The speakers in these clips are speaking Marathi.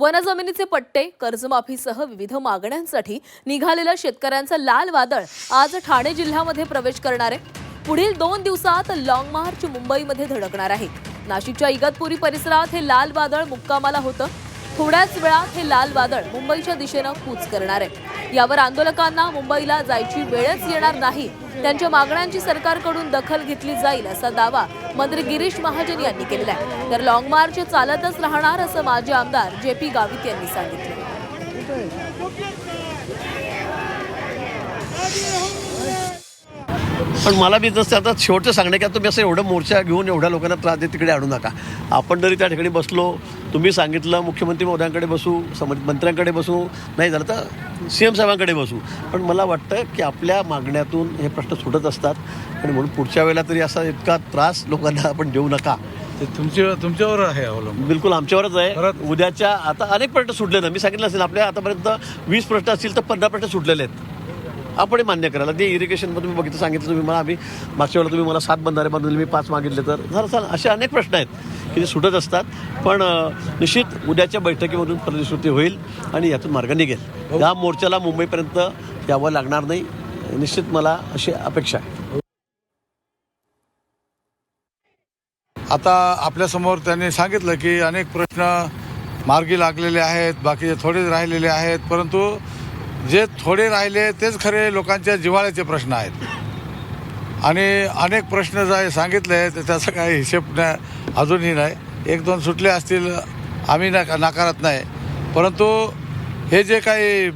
वनजमिनीचे पट्टे कर्जमाफीसह विविध मागण्यांसाठी निघालेल्या शेतकऱ्यांचं लाल वादळ आज ठाणे जिल्ह्यामध्ये प्रवेश करणार आहे. पुढील दोन दिवसात लॉंग मार्च मुंबईमध्ये धडकणार आहे. नाशिकच्या इगतपुरी परिसरात हे लाल वादळ मुक्कामाला होतं. थोड्याच वेळात हे लाल वादळ मुंबईच्या दिशेनं कूच करणार आहे. यावर आंदोलकांना मुंबईला जायची वेळच येणार नाही. त्यांच्या मागण्यांची सरकारकडून दखल घेतली जाईल असा दावा मंत्री गिरीश महाजन यांनी केलेला आहे. तर लॉंग मार्च चालतच राहणार असं माजी आमदार जे पी गावित यांनी सांगितलं. पण मला मी जसं आता शेवटचं सांगणे की तुम्ही असं एवढं मोर्चा घेऊन एवढ्या लोकांना त्रास देत तिकडे आणू नका. आपण जरी त्या ठिकाणी बसलो तुम्ही सांगितलं मुख्यमंत्री महोदयांकडे बसू सम मंत्र्यांकडे बसू नाही झालं तर सी एम साहेबांकडे बसू. पण मला वाटतं की आपल्या मागण्यातून हे प्रश्न सुटत असतात. आणि म्हणून पुढच्या वेळेला तरी असा इतका त्रास लोकांना आपण देऊ नका. ते तुमच्या तुमच्यावर आहे अवलंबून. बिलकुल आमच्यावरच आहे. उद्याच्या आता अनेक प्रश्न सुटले ना. मी सांगितलं असेल आपल्या आतापर्यंत वीस प्रश्न असतील तर पंधरा प्रश्न सुटलेले आहेत. आपण मान्य करायला ते इरिगेशनमध्ये तुम्ही बघितलं सांगितलं तुम्ही मला आम्ही मागच्या वेळेला तुम्ही मला सात बंधारे बांधले मी पाच मागितले तर. झालं चालेल असे अनेक प्रश्न आहेत की ते सुटत असतात पण निश्चित उद्याच्या बैठकीमधून फलश्रुती होईल आणि यातून मार्ग निघेल. या मोर्चाला मुंबईपर्यंत यावं लागणार नाही निश्चित मला अशी अपेक्षा आहे. आता आपल्यासमोर त्यांनी सांगितलं की अनेक प्रश्न मार्गी लागलेले आहेत बाकीचे थोडेच राहिलेले आहेत परंतु जे थोडे राहिले तेच खरे लोकांच्या जिव्हाळ्याचे प्रश्न आहेत. आणि अनेक प्रश्न जे सांगितले तर त्याचा काही हिशेब नाही अजूनही नाही. एक दोन सुटले असतील आम्ही ना नाकारत नाही. परंतु हे जे काही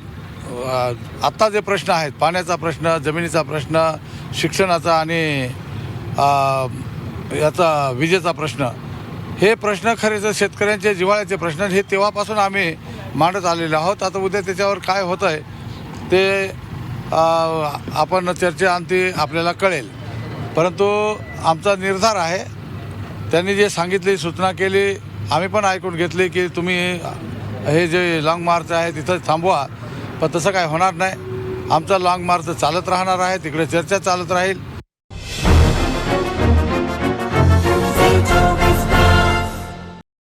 आत्ता जे प्रश्न आहेत पाण्याचा प्रश्न जमिनीचा प्रश्न शिक्षणाचा आणि याचा विजेचा प्रश्न हे प्रश्न खरे शेतकऱ्यांचे जिव्हाळ्याचे प्रश्न हे तेव्हापासून आम्ही मांडत आलेलो आहोत. आता उद्या त्याच्यावर काय होतं आहे ते आपण चर्चा अंती आपल्याला कळेल. परंतु आमचा निर्धार आहे. त्यांनी जे सांगितली सूचना केली आम्ही पण ऐकून घेतली की तुम्ही हे जे लाँग मार्च आहे तिथं थांबवा. पण तसं काय होणार नाही. आमचा लाँग मार्च चालत राहणार आहे तिकडे चर्चा चालत राहील.